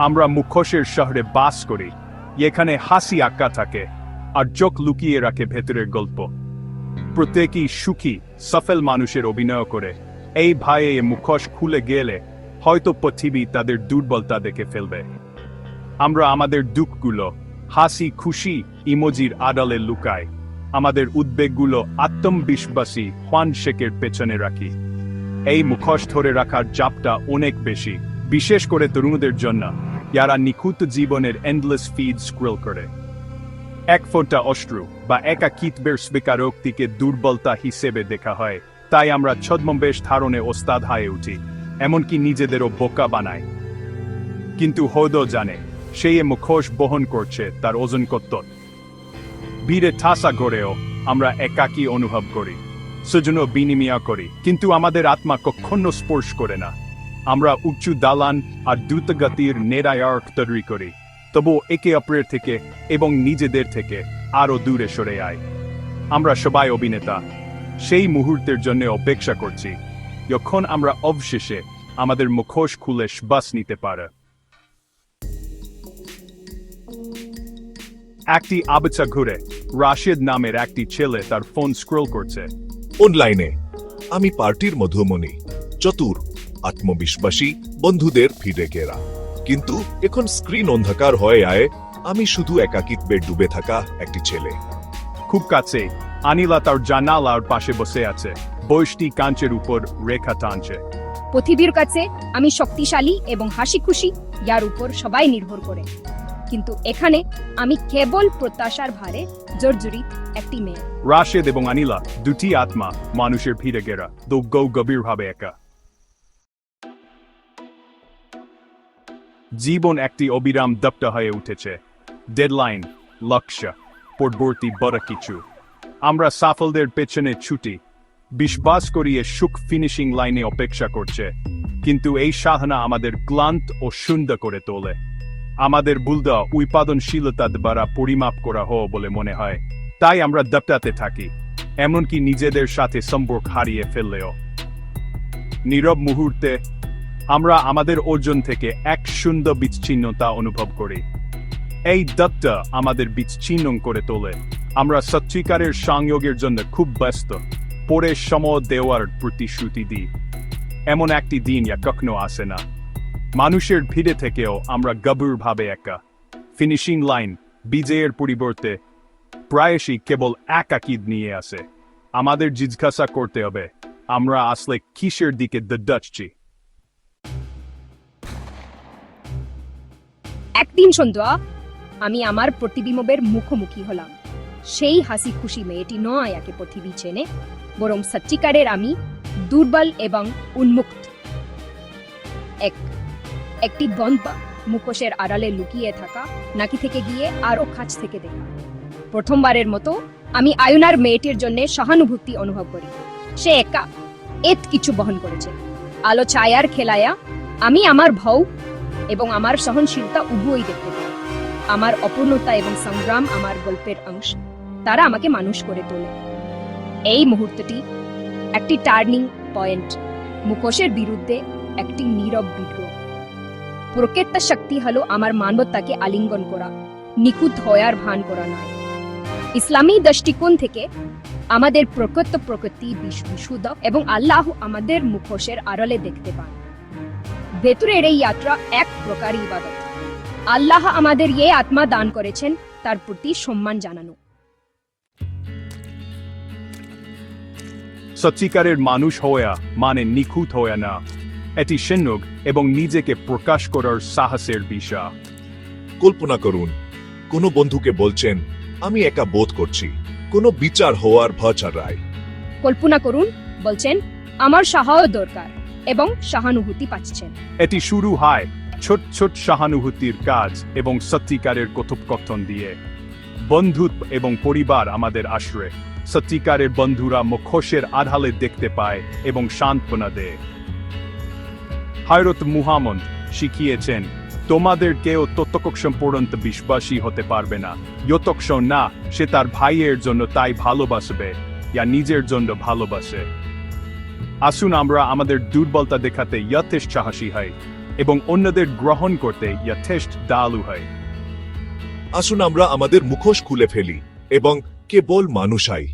আমরা মুখোশের শহরে বাস করি। এখানে হাসি আঁকা থাকে আর চোখ লুকিয়ে রাখে ভেতরের গল্প। প্রত্যেকই সুখী, সফল মানুষের অভিনয় করে। এই ভাইয়ে মুখোশ খুলে গেলে হয়তো পৃথিবী তাদের দুর্বলতা দেখে ফেলবে। আমরা আমাদের দুঃখগুলো, হাসি, খুশি, ইমোজির আড়ালে লুকাই। আমাদের উদ্বেগগুলো আত্মবিশ্বাসী হোয়ান শেকের পেছনে রাখি। এই মুখোশ ধরে রাখার চাপটা অনেক বেশি, বিশেষ করে তরুণদের জন্য। যারা নিখুঁত জীবনের এন্ডলেস ফিড স্ক্রোল করে। এক ফোঁটা অশ্রু বা একাকিত্বের স্বীকারোক্তিকে দুর্বলতা হিসেবে দেখা হয়, তাই আমরা ছদ্মবেশ ধারণে ওস্তাদ হয়ে উঠি, এমনকি নিজেদেরও বোকা বানায় কিন্তু হদও জানে সেই মুখোশ বহন করছে তার ওজন কত। ভিড়ে ঠাসা গড়েও আমরা একাকী অনুভব করি, সেজন্য বিনিময় করি, কিন্তু আমাদের আত্মা কখনো স্পর্শ করে না। আমরা উঁচু দালান আর দ্রুতগতির নেরায়ক তৈরি করি। তবু একে অপরের থেকে এবং নিজেদের থেকে আরও দূরে সরে আয়। আমরা সবাই অভিনেতা। সেই মুহূর্তের জন্য অপেক্ষা করছি। যখন আমরা অবশেষে আমাদের মুখোশ খুলে শ্বাস নিতে পারে। একটি আবচা ঘুরে রাশেদ নামের একটি ছেলে তার ফোন স্ক্রোল করছে। অনলাইনে আমি পার্টির মধুমণি। চতুর। আত্মবিশ্বাসী বন্ধুদের ফিরে গেরা কিন্তু এখন স্ক্রিন অন্ধকার হয়ে আয় আমি শুধু একাকিত্বে ডুবে থাকা একটি ছেলে। খুব কাছে আনিলা তার জানালার পাশে বসে আছে। বয়সটি কাঞ্চের উপর রেখা টানছে। পৃথিবীর কাছে আমি শক্তিশালী এবং হাসি খুশি ইয়ার উপর সবাই নির্ভর করে। কিন্তু এখানে আমি কেবল প্রত্যাশার ভারে জর্জরিত একটি মেয়ে। রাশেদ এবং আনিলা দুটি আত্মা মানুষের ভিড়ে গেরা দৌগৌ গভীরভাবে একা। জীবন একটি অবিরাম দপ্ত হয়ে উঠেছে। ডেডলাইন লক্ষ্য, পরবর্তী বড় কিছু। আমরা সাফলদের পেছনে ছুটি। বিশ্বাস করিয়ে সুখ ফিনিশিং লাইনে অপেক্ষা করছে। কিন্তু এই সাধনা আমাদের ক্লান্ত ও সুন্দর করে তোলে। আমাদের বুলদা উৎপাদনশীলতা দ্বারা পরিমাপ করা হো বলে মনে হয়। তাই আমরা দপ্তাতে থাকি। এমনকি নিজেদের সাথে সম্পর্ক হারিয়ে ফেললেও। নীরব মুহূর্তে আমরা আমাদের ওজন থেকে এক সুন্দর বিচ্ছিন্নতা অনুভব করি। এই দত্তা আমাদের বিচ্ছিন্ন করে তোলে। আমরা সত্যিকারের সংযোগের জন্য খুব ব্যস্ত। পরে সময় দেওয়ার প্রতিশ্রুতি দিই। এমন একটি দিন যা কখনো আসে না। মানুষের ভিড়ে থেকেও আমরা গভীরভাবে একা। ফিনিশিং লাইন বিজয়ের পরিবর্তে প্রায়শই কেবল একাকিদ নিয়ে আসে। আমাদের জিজ্ঞাসা করতে হবে, আমরা আসলে কিসের দিকে দডাচ্ছি একদিন সন্ধ্যা আমি আমার প্রতিবিম্বের মুখোমুখি হলাম। সেই হাসি খুশি মেয়েটি নয় একে পৃথিবী চেনে, বরং সত্যিকারের আমি দুর্বল এবং উন্মুক্ত। এক, একটি বন্ধ মুখোশের আড়ালে লুকিয়ে থাকা নাকি থেকে গিয়ে আরও কাছ থেকে দেখা। প্রথমবারের মতো আমি আয়ুনার মেয়েটির জন্য সহানুভূতি অনুভব করি। সে একা এত কিছু বহন করেছে। আলো ছায়ার খেলায়া আমি আমার ভৌ এবং আমার সহনশীলতা উভয়ই দেখতে পাই আমার অপূর্ণতা এবং সংগ্রাম আমার গল্পের অংশ। তারা আমাকে মানুষ করে তোলে। এই মুহূর্তটি একটি টার্নিং পয়েন্ট, মুখোশের বিরুদ্ধে একটি নীরব বিদ্রোহ। প্রকৃত শক্তি হলো আমার মানবতাকে আলিঙ্গন করা, নিখুঁত হয়ার ভান করা নয়। ইসলামী দৃষ্টিকোণ থেকে আমাদের প্রকৃত প্রকৃতি বিশ- বিশুদ্ধ এবং আল্লাহ আমাদের মুখোশের আড়ালে দেখতে পান। ভেতরের এই যাত্রা এক প্রকার ইবাদত। আল্লাহ আমাদের এ আত্মা দান করেছেন তার প্রতি সম্মান জানানো। সত্যিকারের মানুষ হওয়া মানে নিখুঁত হওয়া না। এটি সেন্নগ এবং নিজেকে প্রকাশ করার সাহসের বিষয়। কল্পনা করুন কোনো বন্ধুকে বলছেন আমি একা বোধ করছি। কোনো বিচার হওয়ার ভচারায় কল্পনা করুন বলছেন আমার সাহায্য দরকার। এবং সহানুভূতি পাচ্ছেন। এটি শুরু হয় ছোট ছোট সহানুভূতির কাজ এবং সত্যিকারের কথোপকথন দিয়ে। বন্ধু এবং পরিবার আমাদের আশ্রয়। সত্যিকারের বন্ধুরা মুখোশের আড়ালে দেখতে পায় এবং সান্ত্বনা দেয়। হায়রত মুহাম্মদ শিখিয়েছেন, তোমাদের কেউ ততক্ষণ পর্যন্ত বিশ্বাসী হতে পারবে না। যতক্ষণ না, সে তার ভাইয়ের জন্য তাই ভালোবাসবে, ইয়া নিজের জন্য ভালোবাসে। আসুন আমরা আমাদের দুর্বলতা দেখাতে যথেষ্ট সাহসী হয় এবং অন্যদের গ্রহণ করতে যথেষ্ট দালু হয় আসুন আমরা আমাদের মুখোশ খুলে ফেলি এবং কেবল মানুষাই